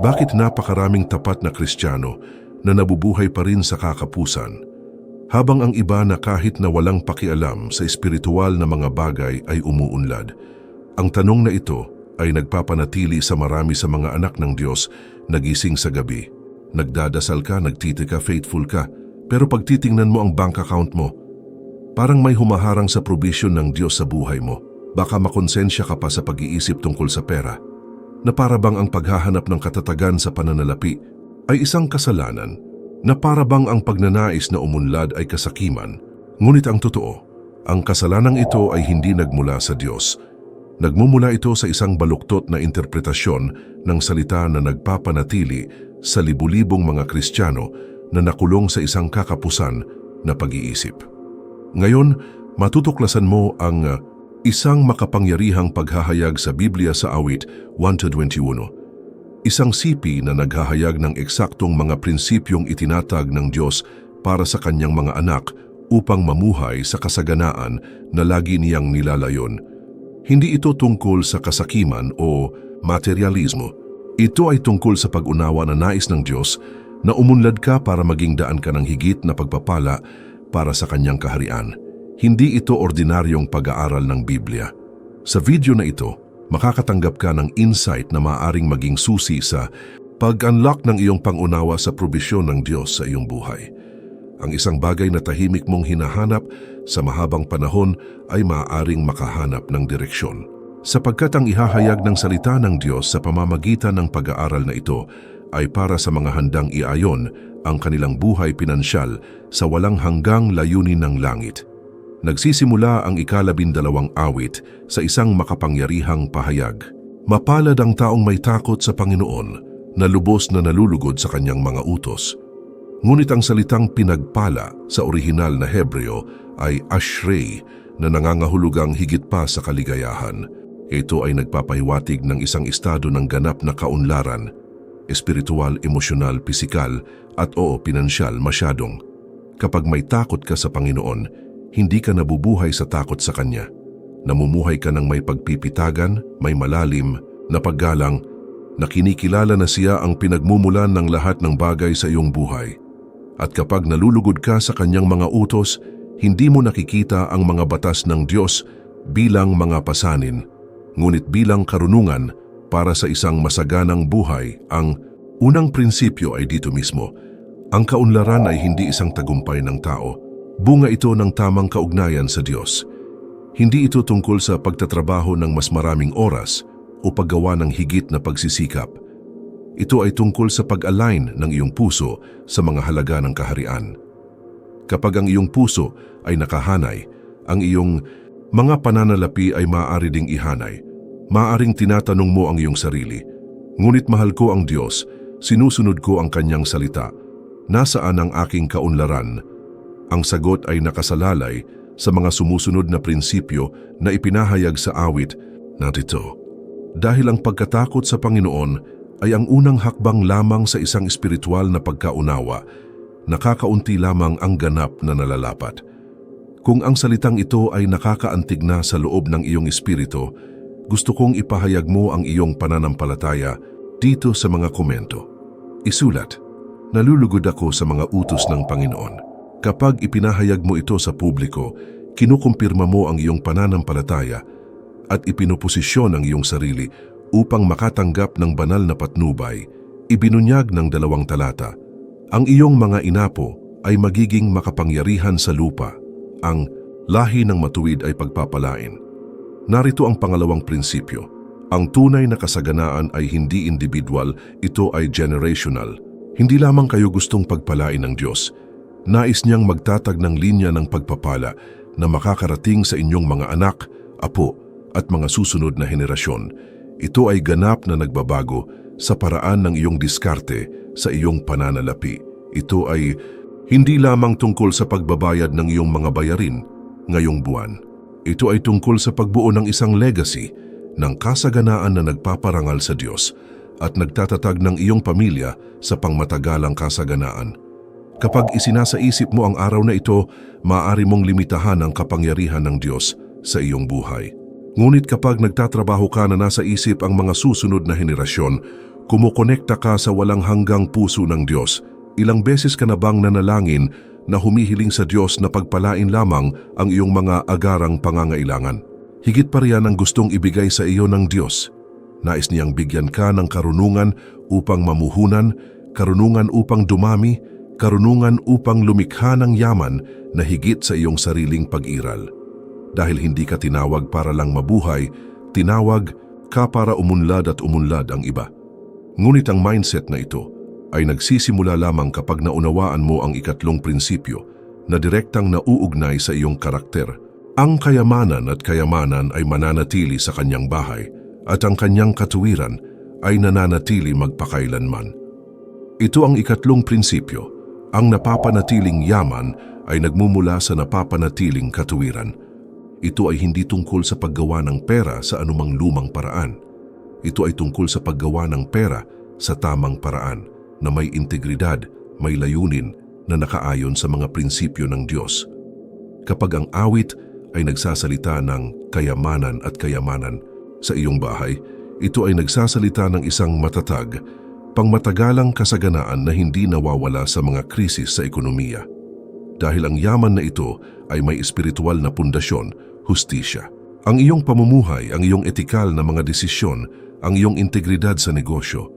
Bakit napakaraming tapat na Kristiyano na nabubuhay pa rin sa kakapusan? Habang ang iba na kahit na walang pakialam sa espiritual na mga bagay ay umuunlad. Ang tanong na ito ay nagpapanatili sa marami sa mga anak ng Diyos nagising sa gabi. Nagdadasal ka, nagtiti ka, faithful ka, pero pag titingnan mo ang bank account mo, parang may humaharang sa provision ng Diyos sa buhay mo. Baka makonsensya ka pa sa pag-iisip tungkol sa pera na para bang ang paghahanap ng katatagan sa pananalapi ay isang kasalanan na para bang ang pagnanais na umunlad ay kasakiman. Ngunit ang totoo, ang kasalanang ito ay hindi nagmula sa Diyos. Nagmumula ito sa isang baluktot na interpretasyon ng salita na nagpapanatili sa libu-libong mga Kristiyano na nakulong sa isang kakapusan na pag-iisip. Ngayon, matutuklasan mo ang isang makapangyarihang paghahayag sa Biblia sa awit 1-21. Isang sipi na naghahayag ng eksaktong mga prinsipyong itinatag ng Diyos para sa kanyang mga anak upang mamuhay sa kasaganaan na lagi niyang nilalayon. Hindi ito tungkol sa kasakiman o materialismo. Ito ay tungkol sa pag-unawa na nais ng Diyos na umunlad ka para maging daan ka ng higit na pagpapala para sa kanyang kaharian. Hindi ito ordinaryong pag-aaral ng Biblia. Sa video na ito, makakatanggap ka ng insight na maaring maging susi sa pag-unlock ng iyong pangunawa sa probisyon ng Diyos sa iyong buhay. Ang isang bagay na tahimik mong hinahanap sa mahabang panahon ay maaaring makahanap ng direksyon. Sapagkat ang ihahayag ng salita ng Diyos sa pamamagitan ng pag-aaral na ito ay para sa mga handang iayon ang kanilang buhay pinansyal sa walang hanggang layunin ng langit. Nagsisimula ang ikalabindalawang awit sa isang makapangyarihang pahayag. Mapalad ang taong may takot sa Panginoon na lubos na nalulugod sa kanyang mga utos. Ngunit ang salitang pinagpala sa orihinal na Hebreo ay ashrei na nangangahulugang higit pa sa kaligayahan. Ito ay nagpapahiwatig ng isang estado ng ganap na kaunlaran, espiritual, emosyonal, pisikal at oo pinansyal masyadong. Kapag may takot ka sa Panginoon, hindi ka nabubuhay sa takot sa Kanya. Namumuhay ka ng may pagpipitagan, may malalim, na paggalang, na kinikilala na siya ang pinagmumulan ng lahat ng bagay sa iyong buhay. At kapag nalulugod ka sa kanyang mga utos, hindi mo nakikita ang mga batas ng Diyos bilang mga pasanin, ngunit bilang karunungan para sa isang masaganang buhay. Ang unang prinsipyo ay dito mismo. Ang kaunlaran ay hindi isang tagumpay ng tao. Bunga ito ng tamang kaugnayan sa Diyos. Hindi ito tungkol sa pagtatrabaho ng mas maraming oras o paggawa ng higit na pagsisikap. Ito ay tungkol sa pag-align ng iyong puso sa mga halaga ng kaharian. Kapag ang iyong puso ay nakahanay, ang iyong mga pananalapi ay maaari ding ihanay. Maaring tinatanong mo ang iyong sarili, Ngunit mahal ko ang Diyos, sinusunod ko ang kanyang salita. Nasaan ang aking kaunlaran? Ang sagot ay nakasalalay sa mga sumusunod na prinsipyo na ipinahayag sa awit narito. Dahil ang pagkatakot sa Panginoon ay ang unang hakbang lamang sa isang espiritual na pagkaunawa, nakakaunti lamang ang ganap na nalalapat. Kung ang salitang ito ay nakakaantig na sa loob ng iyong espiritu, gusto kong ipahayag mo ang iyong pananampalataya dito sa mga komento. Isulat, nalulugod ako sa mga utos ng Panginoon. Kapag ipinahayag mo ito sa publiko, kinukumpirma mo ang iyong pananampalataya at ipinoposisyon ang iyong sarili upang makatanggap ng banal na patnubay, ibinunyag ng dalawang talata. Ang iyong mga inapo ay magiging makapangyarihan sa lupa. Ang lahi ng matuwid ay pagpapalain. Narito ang pangalawang prinsipyo. Ang tunay na kasaganaan ay hindi individual, ito ay generational. Hindi lamang kayo gustong pagpalain ng Diyos. Nais niyang magtatag ng linya ng pagpapala na makakarating sa inyong mga anak, apo, at mga susunod na henerasyon. Ito ay ganap na nagbabago sa paraan ng iyong diskarte sa iyong pananalapi. Ito ay hindi lamang tungkol sa pagbabayad ng iyong mga bayarin ngayong buwan. Ito ay tungkol sa pagbuo ng isang legacy ng kasaganaan na nagpaparangal sa Diyos at nagtatatag ng iyong pamilya sa pangmatagalang kasaganaan. Kapag isinasaisip mo ang araw na ito, maaari mong limitahan ang kapangyarihan ng Diyos sa iyong buhay. Ngunit kapag nagtatrabaho ka na nasa isip ang mga susunod na henerasyon, Kumukonekta ka sa walang hanggang puso ng Diyos. Ilang beses ka na bang nanalangin na humihiling sa Diyos na pagpalain lamang ang iyong mga agarang pangangailangan? Higit pa riyan ang gustong ibigay sa iyo ng Diyos. Nais niyang bigyan ka ng karunungan upang mamuhunan, karunungan upang dumami, karunungan upang lumikha ng yaman na higit sa iyong sariling pag-iral. Dahil hindi ka tinawag para lang mabuhay, tinawag ka para umunlad at umunlad ang iba. Ngunit ang mindset na ito ay nagsisimula lamang kapag naunawaan mo ang ikatlong prinsipyo na direktang nauugnay sa iyong karakter. Ang kayamanan at kayamanan ay mananatili sa kanyang bahay at ang kanyang katuwiran ay nananatili magpakailanman. Ito ang ikatlong prinsipyo. Ang napapanatiling yaman ay nagmumula sa napapanatiling katuwiran. Ito ay hindi tungkol sa paggawa ng pera sa anumang lumang paraan. Ito ay tungkol sa paggawa ng pera sa tamang paraan na may integridad, may layunin na nakaayon sa mga prinsipyo ng Diyos. Kapag ang awit ay nagsasalita ng kayamanan at kayamanan sa iyong bahay, ito ay nagsasalita ng isang matatag, pangmatagalang kasaganaan na hindi nawawala sa mga krisis sa ekonomiya. Dahil ang yaman na ito ay may espiritual na pundasyon, hustisya. Ang iyong pamumuhay, ang iyong etikal na mga desisyon, ang iyong integridad sa negosyo.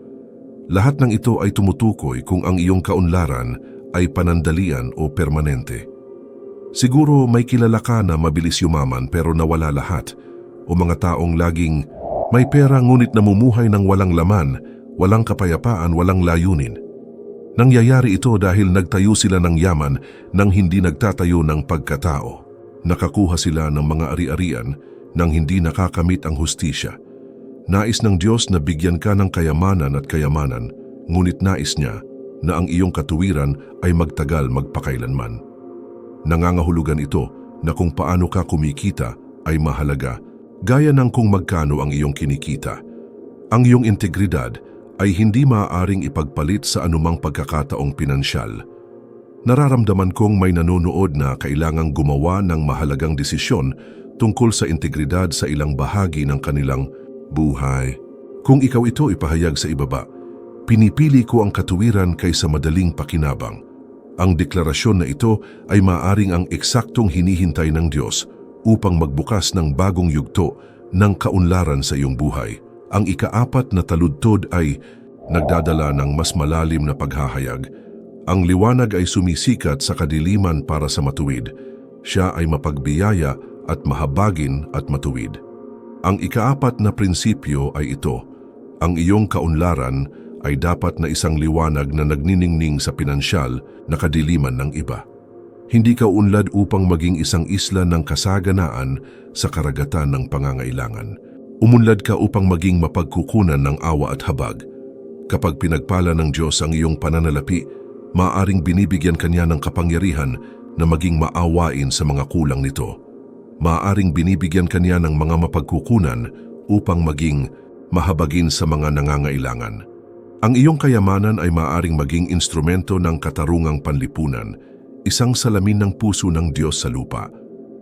Lahat ng ito ay tumutukoy kung ang iyong kaunlaran ay panandalian o permanente. Siguro may kilala ka na mabilis yumaman pero nawala lahat o mga taong laging may pera ngunit namumuhay ng walang laman, walang kapayapaan, walang layunin. Nangyayari ito dahil nagtayo sila ng yaman nang hindi nagtatayo ng pagkatao. Nakakuha sila ng mga ari-arian nang hindi nakakamit ang hustisya. Nais ng Diyos na bigyan ka ng kayamanan at kayamanan, ngunit nais niya na ang iyong katuwiran ay magtagal magpakailanman. Nangangahulugan ito na kung paano ka kumikita ay mahalaga, gaya ng kung magkano ang iyong kinikita. Ang iyong integridad ay hindi maaaring ipagpalit sa anumang pagkakataong pinansyal. Nararamdaman kong may nanonood na kailangang gumawa ng mahalagang desisyon tungkol sa integridad sa ilang bahagi ng kanilang buhay. Kung ikaw ito ipahayag sa ibaba, pinipili ko ang katuwiran kaysa madaling pakinabang. Ang deklarasyon na ito ay maaring ang eksaktong hinihintay ng Diyos upang magbukas ng bagong yugto ng kaunlaran sa iyong buhay. Ang ikaapat na taludtod ay nagdadala ng mas malalim na paghahayag. Ang liwanag ay sumisikat sa kadiliman para sa matuwid. Siya ay mapagbiyaya at mahabagin at matuwid. Ang ikaapat na prinsipyo ay ito. Ang iyong kaunlaran ay dapat na isang liwanag na nagniningning sa pinansyal na kadiliman ng iba. Hindi ka unlad upang maging isang isla ng kasaganaan sa karagatan ng pangangailangan. Umunlad ka upang maging mapagkukunan ng awa at habag. Kapag pinagpala ng Diyos ang iyong pananalapi, maaring binibigyan kanya ng kapangyarihan na maging maawain sa mga kulang nito. Maaring binibigyan kanya ng mga mapagkukunan upang maging mahabagin sa mga nangangailangan. Ang iyong kayamanan ay maaring maging instrumento ng katarungang panlipunan, isang salamin ng puso ng Diyos sa lupa.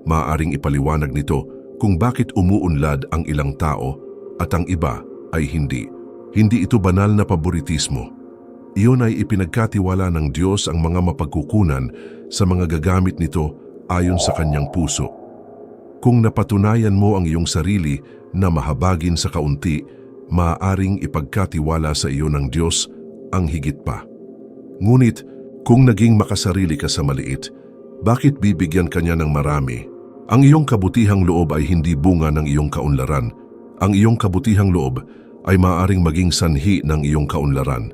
Maaring ipaliwanag nito kung bakit umuunlad ang ilang tao at ang iba ay hindi. Hindi ito banal na paboritismo. Iyon ay ipinagkatiwala ng Diyos ang mga mapagkukunan sa mga gagamit nito ayon sa kanyang puso. Kung napatunayan mo ang iyong sarili na mahabagin sa kaunti, maaaring ipagkatiwala sa iyo ng Diyos ang higit pa. Ngunit kung naging makasarili ka sa maliit, bakit bibigyan kanya ng marami? Ang iyong kabutihang loob ay hindi bunga ng iyong kaunlaran. Ang iyong kabutihang loob ay maaaring maging sanhi ng iyong kaunlaran.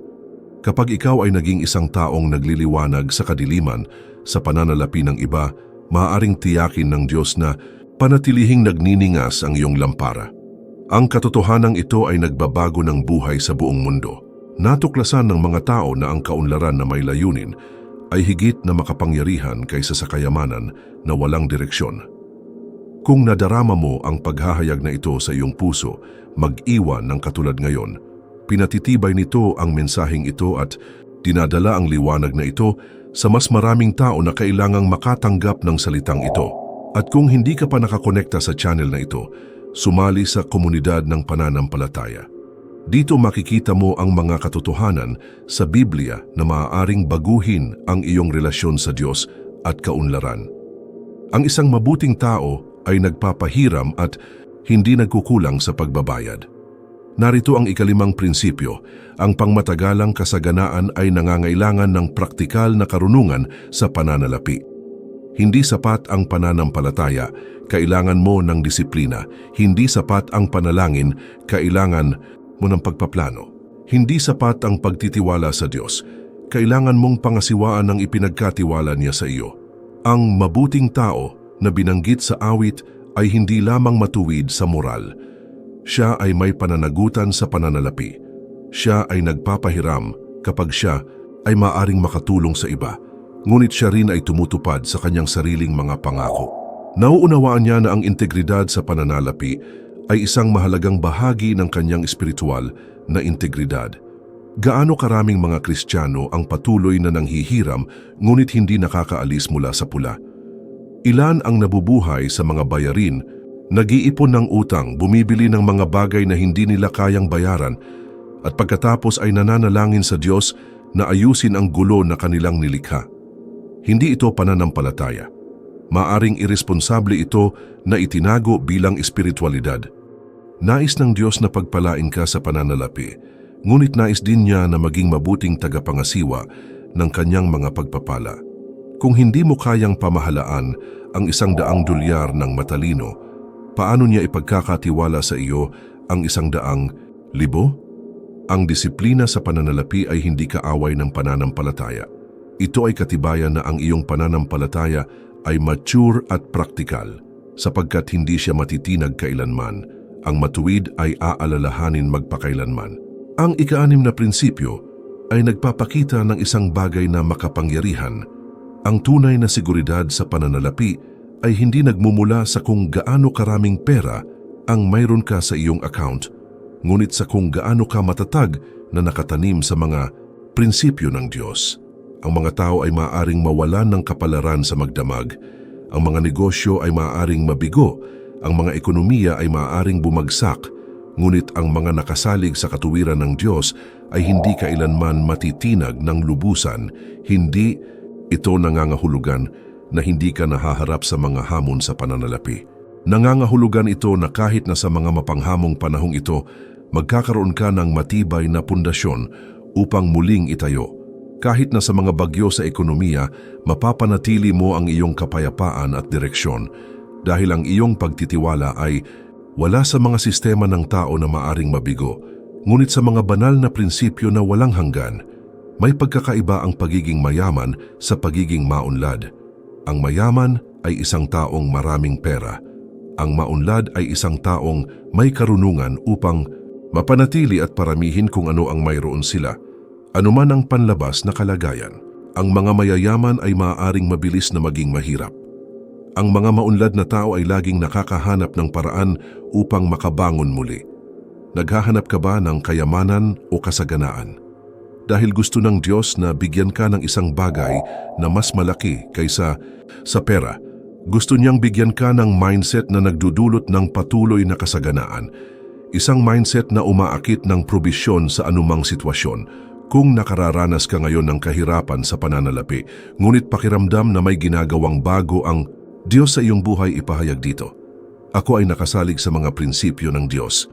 Kapag ikaw ay naging isang taong nagliliwanag sa kadiliman sa pananalapi ng iba, maaaring tiyakin ng Diyos na panatilihing nagniningas ang iyong lampara. Ang katotohanan ito ay nagbabago ng buhay sa buong mundo. Natuklasan ng mga tao na ang kaunlaran na may layunin ay higit na makapangyarihan kaysa sa kayamanan na walang direksyon. Kung nadarama mo ang paghahayag na ito sa iyong puso, mag-iwan ng katulad ngayon. Pinatitibay nito ang mensaheng ito at dinadala ang liwanag na ito sa mas maraming tao na kailangang makatanggap ng salitang ito. At kung hindi ka pa nakakonekta sa channel na ito, sumali sa komunidad ng pananampalataya. Dito makikita mo ang mga katotohanan sa Biblia na maaaring baguhin ang iyong relasyon sa Diyos at kaunlaran. Ang isang mabuting tao ay nagpapahiram at hindi nagkukulang sa pagbabayad. Narito ang ikalimang prinsipyo, ang pangmatagalang kasaganaan ay nangangailangan ng praktikal na karunungan sa pananalapi. Hindi sapat ang pananampalataya, kailangan mo ng disiplina. Hindi sapat ang panalangin, kailangan mo ng pagpaplano. Hindi sapat ang pagtitiwala sa Diyos, kailangan mong pangasiwaan ang ipinagkatiwala niya sa iyo. Ang mabuting tao na binanggit sa awit ay hindi lamang matuwid sa moral. Siya ay may pananagutan sa pananalapi. Siya ay nagpapahiram kapag siya ay maaring makatulong sa iba. Ngunit siya rin ay tumutupad sa kanyang sariling mga pangako. Nauunawaan niya na ang integridad sa pananalapi ay isang mahalagang bahagi ng kanyang espiritual na integridad. Gaano karaming mga Kristiyano ang patuloy na nanghihiram ngunit hindi nakakaalis mula sa pula? Ilan ang nabubuhay sa mga bayarin, nag-iipon ng utang, bumibili ng mga bagay na hindi nila kayang bayaran at pagkatapos ay nananalangin sa Diyos na ayusin ang gulo na kanilang nilikha. Hindi ito pananampalataya. Maaring irresponsable ito na itinago bilang espiritualidad. Nais ng Diyos na pagpalain ka sa pananalapi, ngunit nais din niya na maging mabuting tagapangasiwa ng kanyang mga pagpapala. Kung hindi mo kayang pamahalaan ang isang daang dolyar ng matalino, paano niya ipagkakatiwala sa iyo ang isang daang libo? Ang disiplina sa pananalapi ay hindi kaaway ng pananampalataya. Ito ay katibayan na ang iyong pananampalataya ay mature at praktikal sapagkat hindi siya matitinag kailanman. Ang matuwid ay aalalahanin magpakailanman. Ang ikaanim na prinsipyo ay nagpapakita ng isang bagay na makapangyarihan. Ang tunay na seguridad sa pananalapi ay hindi nagmumula sa kung gaano karaming pera ang mayroon ka sa iyong account, ngunit sa kung gaano ka matatag na nakatanim sa mga prinsipyo ng Diyos. Ang mga tao ay maaaring mawalan ng kapalaran sa magdamag. Ang mga negosyo ay maaaring mabigo. Ang mga ekonomiya ay maaaring bumagsak. Ngunit ang mga nakasalig sa katuwiran ng Diyos ay hindi kailanman matitinag ng lubusan. Hindi ito nangangahulugan na hindi ka nahaharap sa mga hamon sa pananalapi. Nangangahulugan ito na kahit na sa mga mapanghamong panahong ito, magkakaroon ka ng matibay na pundasyon upang muling itayo. Kahit na sa mga bagyo sa ekonomiya, mapapanatili mo ang iyong kapayapaan at direksyon dahil ang iyong pagtitiwala ay wala sa mga sistema ng tao na maaring mabigo, ngunit sa mga banal na prinsipyo na walang hanggan. May pagkakaiba ang pagiging mayaman sa pagiging maunlad. Ang mayaman ay isang taong maraming pera. Ang maunlad ay isang taong may karunungan upang mapanatili at paramihin kung ano ang mayroon sila. Anuman ang panlabas na kalagayan, ang mga mayayaman ay maaaring mabilis na maging mahirap. Ang mga maunlad na tao ay laging nakakahanap ng paraan upang makabangon muli. Naghahanap ka ba ng kayamanan o kasaganaan? Dahil gusto ng Diyos na bigyan ka ng isang bagay na mas malaki kaysa sa pera, gusto niyang bigyan ka ng mindset na nagdudulot ng patuloy na kasaganaan. Isang mindset na umaakit ng probisyon sa anumang sitwasyon. Kung nakararanas ka ngayon ng kahirapan sa pananalapi, ngunit pakiramdam na may ginagawang bago ang Diyos sa iyong buhay ipahayag dito. Ako ay nakasalig sa mga prinsipyo ng Diyos.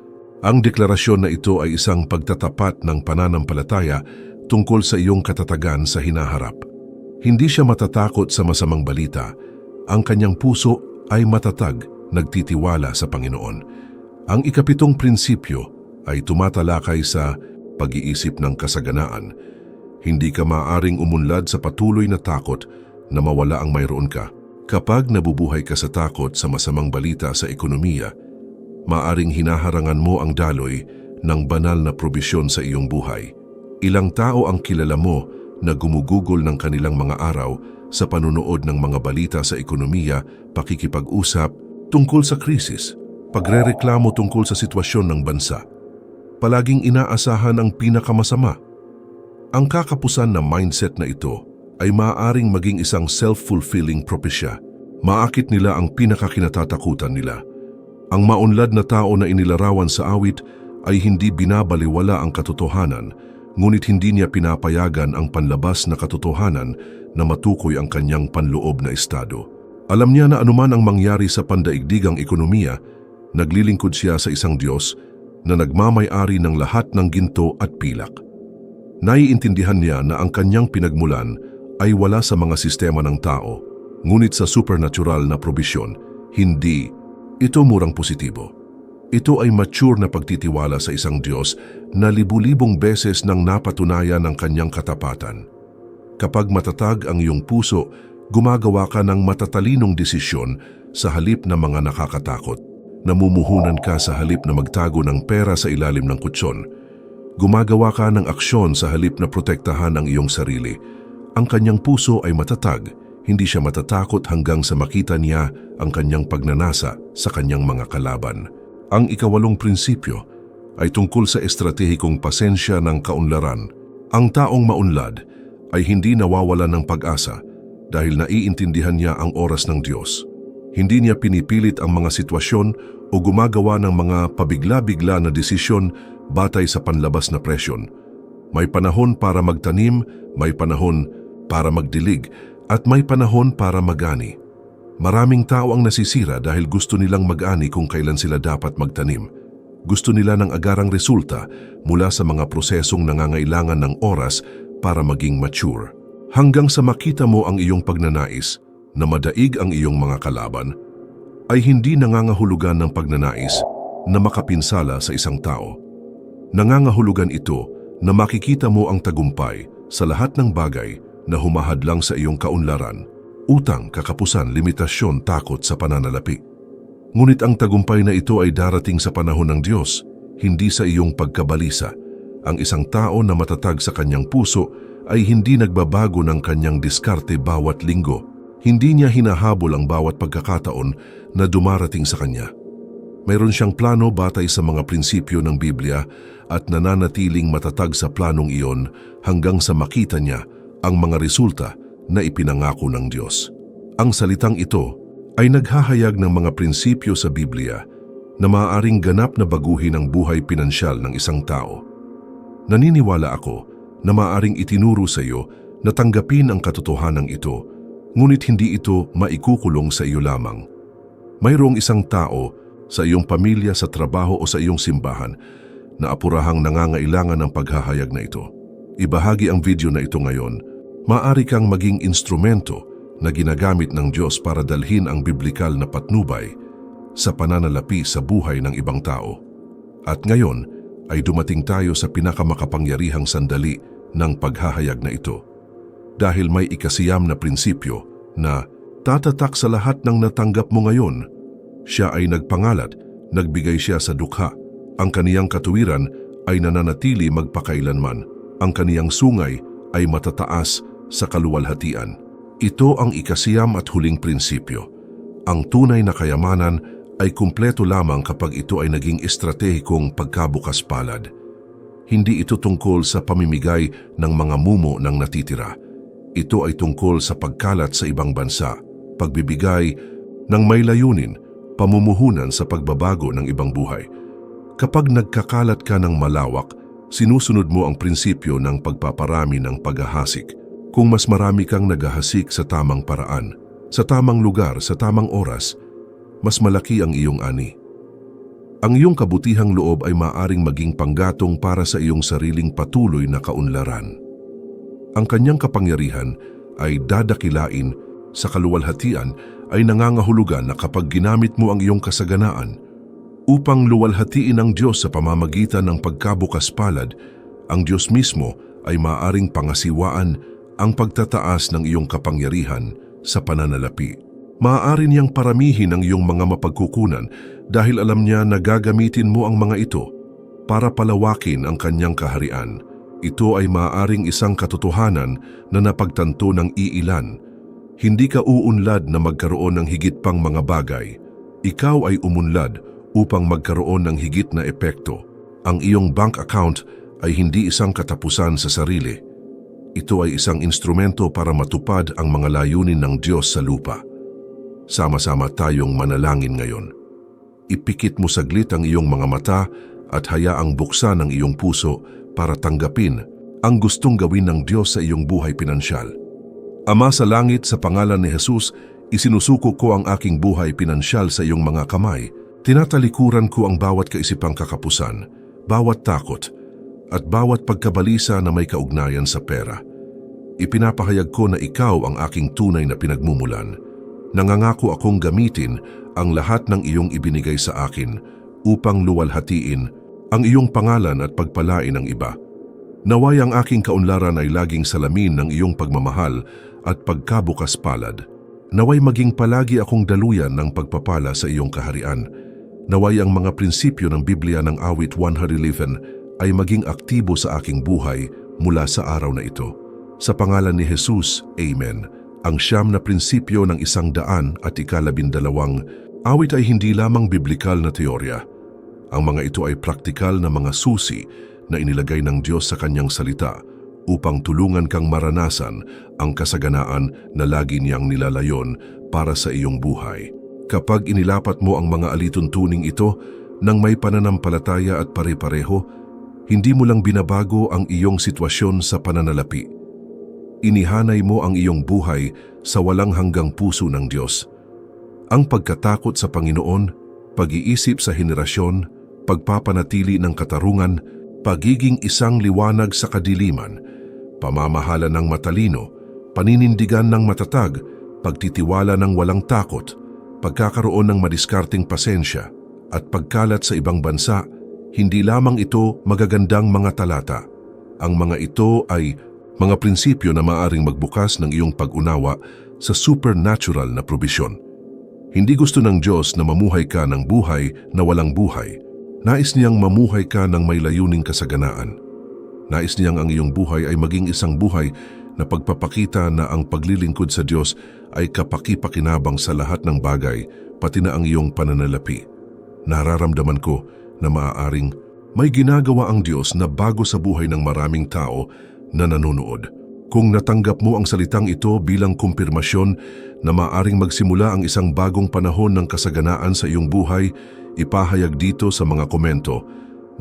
Ang deklarasyon na ito ay isang pagtatapat ng pananampalataya tungkol sa iyong katatagan sa hinaharap. Hindi siya matatakot sa masamang balita, ang kanyang puso ay matatag, nagtitiwala sa Panginoon. Ang ikapitong prinsipyo ay tumatalakay sa pag-iisip ng kasaganaan. Hindi ka maaring umunlad sa patuloy na takot na mawala ang mayroon ka. Kapag nabubuhay ka sa takot sa masamang balita sa ekonomiya, maaring hinaharangan mo ang daloy ng banal na probisyon sa iyong buhay. Ilang tao ang kilala mo na gumugugol ng kanilang mga araw sa panunood ng mga balita sa ekonomiya, pakikipag-usap tungkol sa krisis, pagrereklamo tungkol sa sitwasyon ng bansa. Palaging inaasahan ang pinakamasama. Ang kakapusan na mindset na ito ay maaaring maging isang self-fulfilling propesya. Maakit nila ang pinakakinatatakutan nila. Ang maunlad na tao na inilarawan sa awit ay hindi binabaliwala ang katotohanan, ngunit hindi niya pinapayagan ang panlabas na katotohanan na matukoy ang kanyang panloob na estado. Alam niya na anuman ang mangyari sa pandaigdigang ekonomiya, naglilingkod siya sa isang Diyos na nagmamay-ari ng lahat ng ginto at pilak. Naiintindihan niya na ang kanyang pinagmulan ay wala sa mga sistema ng tao, ngunit sa supernatural na probisyon, hindi. Ito murang positibo. Ito ay mature na pagtitiwala sa isang Diyos na libu-libong beses nang napatunayan ng kanyang katapatan. Kapag matatag ang iyong puso, gumagawa ka ng matatalinong desisyon sa halip na mga nakakatakot. Namumuhunan ka sa halip na magtago ng pera sa ilalim ng kutsyon. Gumagawa ka ng aksyon sa halip na protektahan ang iyong sarili. Ang kanyang puso ay matatag, hindi siya matatakot hanggang sa makita niya ang kanyang pagnanasa sa kanyang mga kalaban. Ang ikawalong prinsipyo ay tungkol sa estratehikong pasensya ng kaunlaran. Ang taong maunlad ay hindi nawawala ng pag-asa dahil naiintindihan niya ang oras ng Diyos. Hindi niya pinipilit ang mga sitwasyon o gumagawa ng mga pabigla-bigla na desisyon batay sa panlabas na presyon. May panahon para magtanim, may panahon para magdilig, at may panahon para magani. Maraming tao ang nasisira dahil gusto nilang mag-ani kung kailan sila dapat magtanim. Gusto nila ng agarang resulta mula sa mga prosesong nangangailangan ng oras para maging mature. Hanggang sa makita mo ang iyong pagnanais na madaig ang iyong mga kalaban, ay hindi nangangahulugan ng pagnanais na makapinsala sa isang tao. Nangangahulugan ito na makikita mo ang tagumpay sa lahat ng bagay na humahadlang sa iyong kaunlaran, utang, kakapusan, limitasyon, takot sa pananalapi. Ngunit ang tagumpay na ito ay darating sa panahon ng Diyos, hindi sa iyong pagkabalisa. Ang isang tao na matatag sa kanyang puso ay hindi nagbabago ng kanyang diskarte bawat linggo. Hindi niya hinahabol ang bawat pagkakataon na dumarating sa kanya. Mayroon siyang plano batay sa mga prinsipyo ng Biblia at nananatiling matatag sa planong iyon hanggang sa makita niya ang mga resulta na ipinangako ng Diyos. Ang salitang ito ay naghahayag ng mga prinsipyo sa Biblia na maaaring ganap na baguhin ang buhay pinansyal ng isang tao. Naniniwala ako na maaaring itinuro sa iyo na tanggapin ang katotohanan ito, ngunit hindi ito maikukulong sa iyo lamang. Mayroong isang tao sa iyong pamilya, sa trabaho o sa iyong simbahan na apurahang nangangailangan ng paghahayag na ito. Ibahagi ang video na ito ngayon. Maari kang maging instrumento na ginagamit ng Diyos para dalhin ang biblikal na patnubay sa pananalapi sa buhay ng ibang tao. At ngayon ay dumating tayo sa pinakamakapangyarihang sandali ng paghahayag na ito. Dahil may ikasiyam na prinsipyo na tatatak sa lahat ng natanggap mo ngayon, siya ay nagpangalat, nagbigay siya sa dukha. Ang kaniyang katuwiran ay nananatili magpakailanman. Ang kaniyang sungay ay matataas sa kaluwalhatian. Ito ang ikasiyam at huling prinsipyo. Ang tunay na kayamanan ay kumpleto lamang kapag ito ay naging estratehikong pagkabukas palad. Hindi ito tungkol sa pamimigay ng mga mumo ng natitira. Ito ay tungkol sa pagkalat sa ibang bansa, pagbibigay ng may layunin pamumuhunan sa pagbabago ng ibang buhay. Kapag nagkakalat ka ng malawak, sinusunod mo ang prinsipyo ng pagpaparami ng paghahasik. Kung mas marami kang naghahasik sa tamang paraan, sa tamang lugar, sa tamang oras, mas malaki ang iyong ani. Ang iyong kabutihang loob ay maaring maging panggatong para sa iyong sariling patuloy na kaunlaran. Ang kanyang kapangyarihan ay dadakilain sa kaluwalhatian ay nangangahulugan na kapag ginamit mo ang iyong kasaganaan upang luwalhatiin ang Diyos sa pamamagitan ng pagkabukas palad, ang Diyos mismo ay maaring pangasiwaan ang pagtataas ng iyong kapangyarihan sa pananalapi. Maaari niyang paramihin ang iyong mga mapagkukunan dahil alam niya na gagamitin mo ang mga ito para palawakin ang kanyang kaharian. Ito ay maaaring isang katotohanan na napagtanto ng iilan hindi ka uunlad na magkaroon ng higit pang mga bagay. Ikaw ay umunlad upang magkaroon ng higit na epekto. Ang iyong bank account ay hindi isang katapusan sa sarili. Ito ay isang instrumento para matupad ang mga layunin ng Diyos sa lupa. Sama-sama tayong manalangin ngayon. Ipikit mo saglit ang iyong mga mata at hayaang buksan ang iyong puso para tanggapin ang gustong gawin ng Diyos sa iyong buhay pinansyal. Ama sa langit, sa pangalan ni Jesus, isinusuko ko ang aking buhay pinansyal sa iyong mga kamay. Tinatalikuran ko ang bawat kaisipang kakapusan, bawat takot, at bawat pagkabalisa na may kaugnayan sa pera. Ipinapahayag ko na ikaw ang aking tunay na pinagmumulan. Nangangako akong gamitin ang lahat ng iyong ibinigay sa akin upang luwalhatiin ang iyong pangalan at pagpalain ng iba. Naway ang aking kaunlaran ay laging salamin ng iyong pagmamahal at pagkabukas palad. Naway maging palagi akong daluyan ng pagpapala sa iyong kaharian. Naway ang mga prinsipyo ng Biblia ng awit 111 ay maging aktibo sa aking buhay mula sa araw na ito. Sa pangalan ni Jesus, Amen. Ang siyam na prinsipyo ng isang daan at ikalabindalawang awit ay hindi lamang biblikal na teorya. Ang mga ito ay praktikal na mga susi na inilagay ng Diyos sa kanyang salita upang tulungan kang maranasan ang kasaganaan na lagi niyang nilalayon para sa iyong buhay. Kapag inilapat mo ang mga alituntuning ito ng may pananampalataya at pare-pareho, hindi mo lang binabago ang iyong sitwasyon sa pananalapi. Inihanay mo ang iyong buhay sa walang hanggang puso ng Diyos. Ang pagkatakot sa Panginoon, pag-iisip sa henerasyon, pagpapanatili ng katarungan, pagiging isang liwanag sa kadiliman, pamamahala ng matalino, paninindigan ng matatag, pagtitiwala ng walang takot, pagkakaroon ng madiskarting pasensya, at pagkalat sa ibang bansa, hindi lamang ito magagandang mga talata. Ang mga ito ay mga prinsipyo na maaring magbukas ng iyong pag-unawa sa supernatural na probisyon. Hindi gusto ng Diyos na mamuhay ka ng buhay na walang buhay. Nais niyang mamuhay ka ng may layuning kasaganaan. Nais niyang ang iyong buhay ay maging isang buhay na pagpapakita na ang paglilingkod sa Diyos ay kapakipakinabang sa lahat ng bagay, pati na ang iyong pananalapi. Nararamdaman ko na maaaring may ginagawa ang Diyos na bago sa buhay ng maraming tao na nanonood. Kung natanggap mo ang salitang ito bilang kumpirmasyon na maaring magsimula ang isang bagong panahon ng kasaganaan sa iyong buhay, ipahayag dito sa mga komento.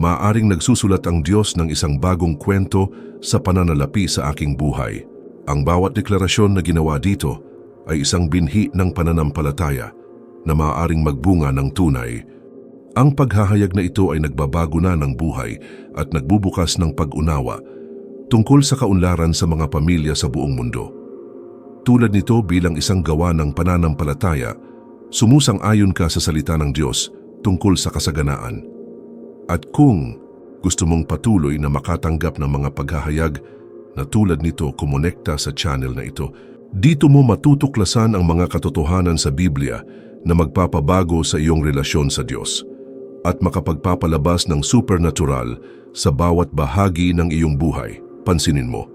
Maaring nagsusulat ang Diyos ng isang bagong kwento sa pananalapi sa aking buhay. Ang bawat deklarasyon na ginawa dito ay isang binhi ng pananampalataya na maaaring magbunga ng tunay. Ang paghahayag na ito ay nagbabago na ng buhay at nagbubukas ng pag-unawa tungkol sa kaunlaran sa mga pamilya sa buong mundo. Tulad nito bilang isang gawa ng pananampalataya, sumusang-ayon ka sa salita ng Diyos tungkol sa kasaganaan. At kung gusto mong patuloy na makatanggap ng mga paghahayag na tulad nito kumonekta sa channel na ito, dito mo matutuklasan ang mga katotohanan sa Biblia na magpapabago sa iyong relasyon sa Diyos at makapagpapalabas ng supernatural sa bawat bahagi ng iyong buhay. Pansinin mo,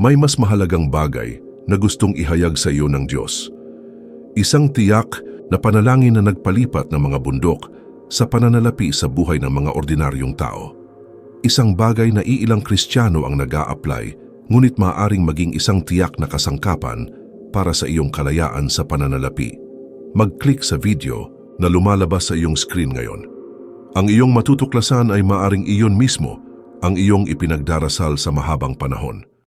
may mas mahalagang bagay na gustong ihayag sa iyo ng Diyos. Isang tiyak na panalangin na nagpalipat ng mga bundok sa pananalapi sa buhay ng mga ordinaryong tao. Isang bagay na iilang Kristiyano ang nag apply ngunit maaaring maging isang tiyak na kasangkapan para sa iyong kalayaan sa pananalapi. Mag-click sa video na lumalabas sa iyong screen ngayon. Ang iyong matutuklasan ay maaring iyon mismo ang iyong ipinagdarasal sa mahabang panahon.